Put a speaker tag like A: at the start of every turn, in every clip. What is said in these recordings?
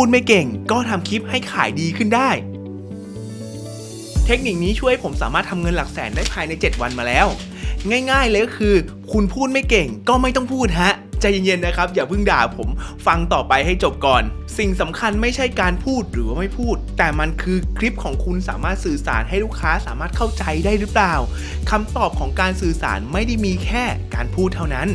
A: พูดไม่เก่ง ก็ทำคลิปให้ขายดีขึ้นได้ เทคนิคนี้ช่วยให้ผมสามารถทำเงินหลักแสนได้ภายใน 7 วันมาแล้ว ง่ายๆเลยก็คือ คุณพูดไม่เก่งก็ไม่ต้องพูดฮะใจเย็นๆนะครับ อย่าเพิ่งด่าผมฟังต่อไปให้จบก่อน สิ่งสำคัญไม่ใช่การพูดหรือว่าไม่พูด แต่มันคือคลิปของคุณสามารถสื่อสารให้ลูกค้าสามารถเข้าใจได้หรือเปล่าคำตอบของการสื่อสารไม่ได้มีแค่ การพูดเท่านั้น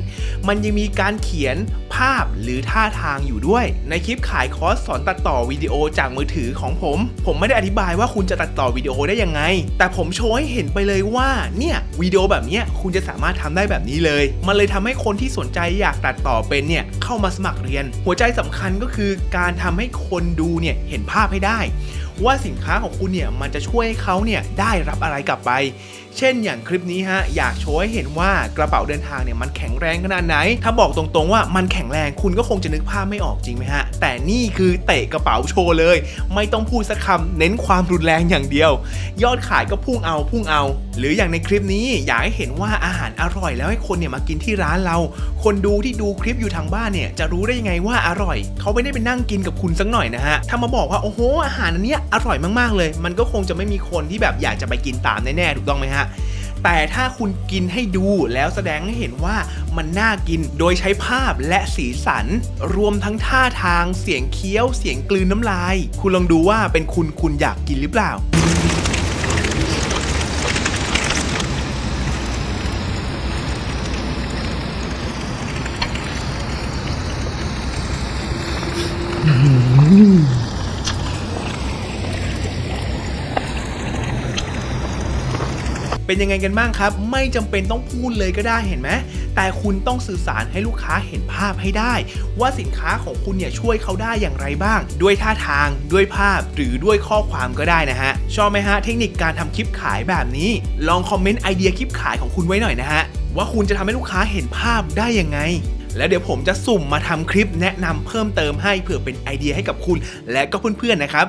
A: มันยังมีการเขียนภาพหรือท่าทางอยู่ด้วย ในคลิปขายคอร์สสอนตัดต่อวิดีโอจากมือถือของผม ผมไม่ได้อธิบายว่าคุณจะตัดต่อวิดีโอได้ยังไง แต่ผมโชว์ให้เห็นไปเลยว่าเนี่ยวิดีโอแบบนี้คุณจะสามารถทำได้แบบนี้เลย มันเลยทำให้คนที่สนใจอยากตัดต่อเป็นเนี่ยเข้ามาสมัครเรียน หัวใจสำคัญก็คือการทำให้คนดูเนี่ยเห็นภาพให้ได้ ว่าสินค้าของคุณเนี่ยมันจะช่วยให้เขาเนี่ยได้รับอะไรกลับไปเช่นอย่างคลิปนี้ฮะอยากโชว์ให้เห็นว่ากระเป๋าเดินทางเนี่ยมันแข็งแรงขนาดไหน ถ้าบอกตรงๆว่ามันแข็งแรงคุณก็คงจะนึกภาพไม่ออกจริงไหมฮะ แต่นี่คือเตะกระเป๋าโชว์เลย ไม่ต้องพูดสักคำเน้นความรุนแรงอย่างเดียว ยอดขายก็พุ่งเอาพุ่งเอา หรืออย่างในคลิปนี้อยากให้เห็นว่าอาหารอร่อยแล้วให้คนเนี่ยมากินที่ร้านเรา คนดูที่ดูคลิปอยู่ทางบ้านเนี่ยจะรู้ได้ยังไงว่าอร่อย เขาไม่ได้ไปนั่งกินกับคุณสักหน่อยนะฮะถ้ามาบอกว่าโอ้โหอาหารอันเนี้ยอร่อยมากๆเลย มันก็คงจะไม่มีคนที่แบบอยากจะไปกินตามแน่ๆถูกต้องไหมฮะ แต่ถ้าคุณกินให้ดูแล้วแสดงให้เห็นว่ามันน่ากินโดยใช้ภาพและสีสัน รวมทั้งท่าทางเสียงเคี้ยว เสียงกลืนน้ำลาย คุณลองดูว่าเป็นคุณคุณอยากกินหรือเปล่า เป็นยังไงกันบ้างครับ ไม่จำเป็นต้องพูดเลยก็ได้เห็นไหมแต่คุณต้องสื่อสารให้ลูกค้าเห็นภาพให้ได้ ว่าสินค้าของคุณเนี่ยช่วยเขาได้อย่างไรบ้าง ด้วยท่าทางด้วยภาพหรือด้วยข้อความก็ได้นะฮะชอบไหมฮะเทคนิคการทำคลิปขายแบบนี้ ลองคอมเมนต์ไอเดียคลิปขายของคุณไว้หน่อยนะฮะว่าคุณจะทำให้ลูกค้าเห็นภาพได้ยังไงแล้วเดี๋ยวผมจะสุ่มมาทำคลิปแนะนำเพิ่มเติมให้เผื่อเป็นไอเดียให้กับคุณ และก็เพื่อนๆนะครับ